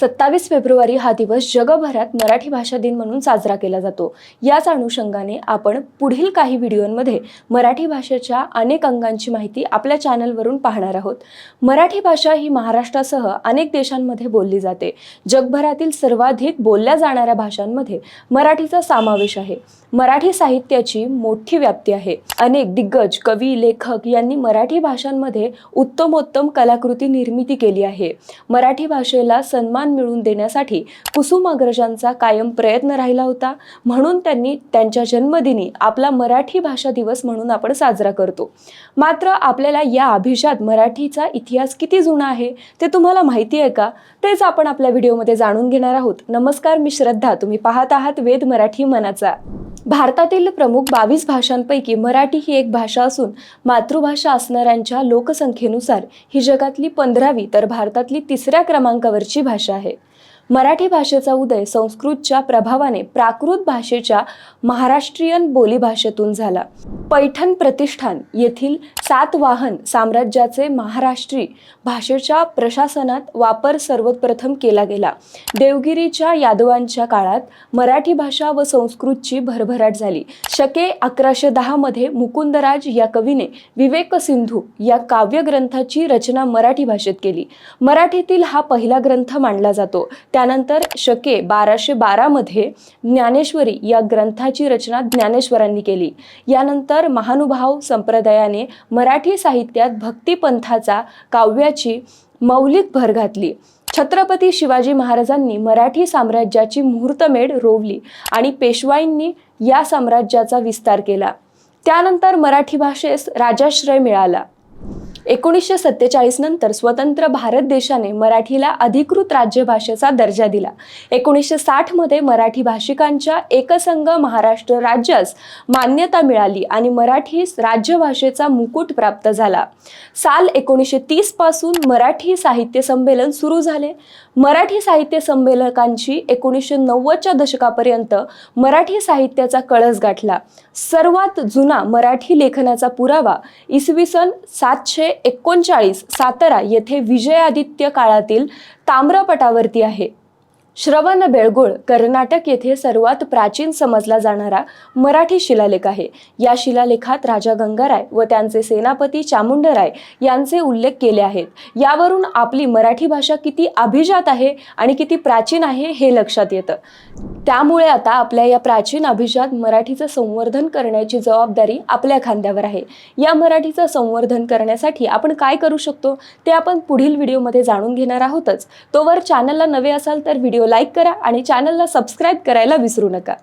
सत्तावीस फेब्रुवारी हा दिवस जगभरात मराठी भाषा दिन म्हणून साजरा केला जातो. याच अनुषंगाने आपण पुढील काही व्हिडिओंमध्ये मराठी भाषेच्या अनेक अंगांची माहिती आपल्या चॅनलवरून पाहणार आहोत. मराठी भाषा ही महाराष्ट्रासह अनेक देशांमध्ये बोलली जाते. जगभरातील सर्वाधिक बोलल्या जाणाऱ्या भाषांमध्ये मराठीचा समावेश आहे. मराठी साहित्याची मोठी व्याप्ती आहे. अनेक दिग्गज कवी लेखक यांनी मराठी भाषांमध्ये उत्तमोत्तम कलाकृती निर्मिती केली आहे. मराठी भाषेला सन्मान मिळवून देण्यासाठी कुसुमाग्रजांचा कायम प्रयत्न राहिला होता. म्हणून त्यांनी त्यांच्या जन्मदिनी आपला मराठी भाषा दिवस म्हणून आपण साजरा करतो. मात्र आपल्याला या अभिजात मराठीचा इतिहास किती जुना आहे ते तुम्हाला माहिती आहे का? तेच आपण आपल्या व्हिडिओमध्ये जाणून घेणार आहोत. नमस्कार मी श्रद्धा. तुम्ही पाहत आहात वेद मराठी मनाचा. भारतातील प्रमुख बावीस भाषांपैकी मराठी ही एक भाषा असून मातृभाषा असणाऱ्यांच्या लोकसंख्येनुसार ही जगातली पंधरावी तर भारतातली तिसऱ्या क्रमांकावरची भाषा आहे. मराठी भाषेचा उदय संस्कृतच्या प्रभावाने प्राकृत भाषेच्या महाराष्ट्रीयन बोलीभाषेतून झाला. पैठण प्रतिष्ठान येथील सातवाहन साम्राज्याचे महाराष्ट्री भाषेच्या प्रशासनात वापर सर्वप्रथम केला गेला. देवगिरीच्या यादवांच्या काळात मराठी भाषा व संस्कृतची भरभराट झाली. शके अकराशे दहामध्ये मुकुंदराज या कवीने विवेक सिंधू या काव्यग्रंथाची रचना मराठी भाषेत केली. मराठीतील हा पहिला ग्रंथ मानला जातो. त्यानंतर शके बाराशे बारामध्ये ज्ञानेश्वरी या ग्रंथाची रचना ज्ञानेश्वरांनी केली. यानंतर महानुभाव संप्रदायाने मराठी साहित्यात भक्तिपंथाचा काव्याची मौलिक भर घातली. छत्रपती शिवाजी महाराजांनी मराठी साम्राज्याची मुहूर्तमेढ रोवली आणि पेशवाईंनी या साम्राज्याचा विस्तार केला. त्यानंतर मराठी भाषेस राजाश्रय मिळाला. एकोणीसशे सत्तेचाळीस नंतर स्वतंत्र भारत देशाने मराठीला अधिकृत राज्यभाषेचा दर्जा दिला. एकोणीसशे साठमध्ये मराठी भाषिकांच्या एकसंघ महाराष्ट्र राज्यास मान्यता मिळाली आणि मराठी राज्यभाषेचा मुकुट प्राप्त झाला. साल एकोणीसशे तीसपासून मराठी साहित्य संमेलन सुरू झाले. मराठी साहित्य संमेलकांची एकोणीसशे नव्वदच्या दशकापर्यंत मराठी साहित्याचा कळस गाठला. सर्वात जुना मराठी लेखनाचा पुरावा इसवी सन सातशे एकोणचाळीस सातारा येथे विजयादित्य काळातील ताम्रपटावरती आहे. श्रवण बेळगोळ कर्नाटक येथे सर्वात प्राचीन समजला जाणारा मराठी शिलालेख आहे. या शिलालेखात राजा गंगाराय व त्यांचे सेनापती चामुंडराय यांचे उल्लेख केले आहेत. यावरून आपली मराठी भाषा किती अभिजात आहे आणि किती प्राचीन आहे हे लक्षात येतं. त्यामुळे आता आपल्या या प्राचीन अभिजात मराठीचं संवर्धन करण्याची जबाबदारी आपल्या खांद्यावर आहे. या मराठीचं संवर्धन करण्यासाठी आपण काय करू शकतो ते आपण पुढील व्हिडिओमध्ये जाणून घेणार आहोतच. तोवर चॅनलला नवे असाल तर व्हिडिओ लाईक करा आणि चॅनलला सबस्क्राईब करायला विसरू नका.